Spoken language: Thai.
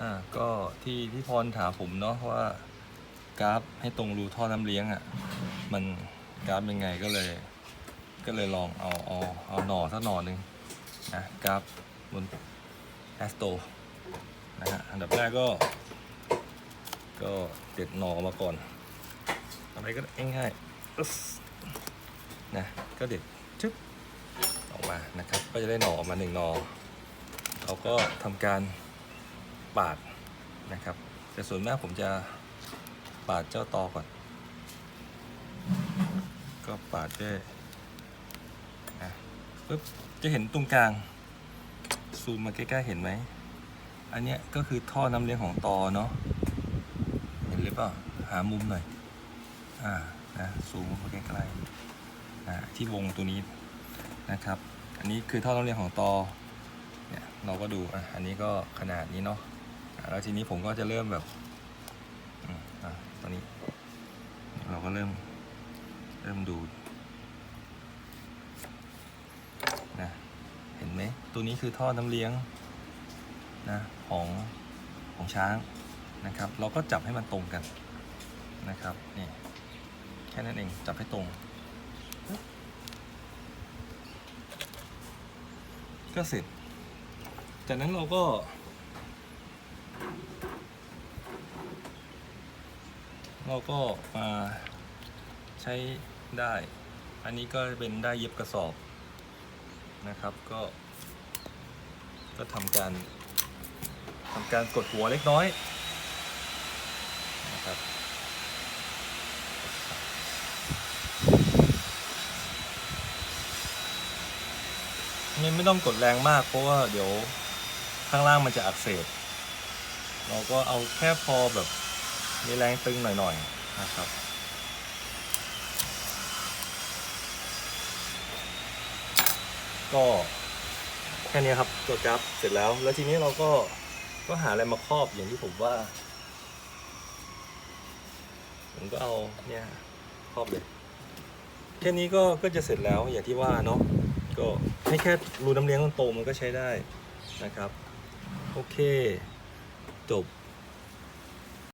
อ่าก็ที่ที่พรถามผมเนาะว่ากราฟให้ตรงรูท่อน้ำเลี้ยงอะ่ะมันกราฟยังไงก็เลย ก็เลยลองเอาเอาเอาหน่อสักหน่อหนึ่งนะกราฟบนแอสโตนะฮะอันดับแรกก็ ก็เด็ดหน่อมาก่อนอะไรก็ง่ายๆนะก็เด็ดชึบออกมานะครับ ก็จะได้หน่อออกมาหนึ่งหน่อเราก็ทำการ ปาดนะครับ แต่ส่วนมากผมจะปาดเจ้าตอก่อน ก็ปาดด้วยนะปึ๊บจะเห็นตรงกลาง ซูมมาใกล้ๆเห็นไหม อันเนี้ยก็คือท่อน้ำเลี้ยงของตอเนาะเห็นหรือเปล่าหามุมหน่อยอ่านะซูมมาใกล้ๆอ่ที่วงตัวนี้นะครับ อันนี้คือท่อน้ำเลี้ยงของตอเนี่ยเราก็ดูอะอันนี้ก็ขนาดนี้เนาะ แล้วทีนี้ผมก็จะเริ่มแบบอตอนนี้ เราก็เริ่ม เริ่มดูนะเห็นไหมตัวนี้คือท่อน้ำเลี้ยงนะของของช้างนะครับ เราก็จับให้มันตรงกันนะครับนี่แค่นั้นเองจับให้ตรง ก็เสร็จ จากนั้นเราก็ เราก็มาใช้ได้ อันนี้ก็เป็นได้เย็บกระสอบนะครับ ก็ ก็ทำการทำการกดหัวเล็กน้อยนะครับไม่ไม่ต้องกดแรงมาก เพราะว่าเดี๋ยวข้างล่างมันจะอักเสบ เราก็เอาแค่พอแบบ มีแรงตึงหน่อยๆนะครับ ก็แค่นี้ครับตัวกราฟเสร็จแล้ว แล้วทีนี้เราก็ก็หาอะไรมาครอบอย่างที่ผมว่า ผมก็เอาเนี่ยครอบเลยแค่นี้ก็ก็จะเสร็จแล้วอย่างที่ว่าเนาะก็ให้แค่รูน้ำเลี้ยงมันโตมันก็ใช้ได้นะครับ โอเค จบ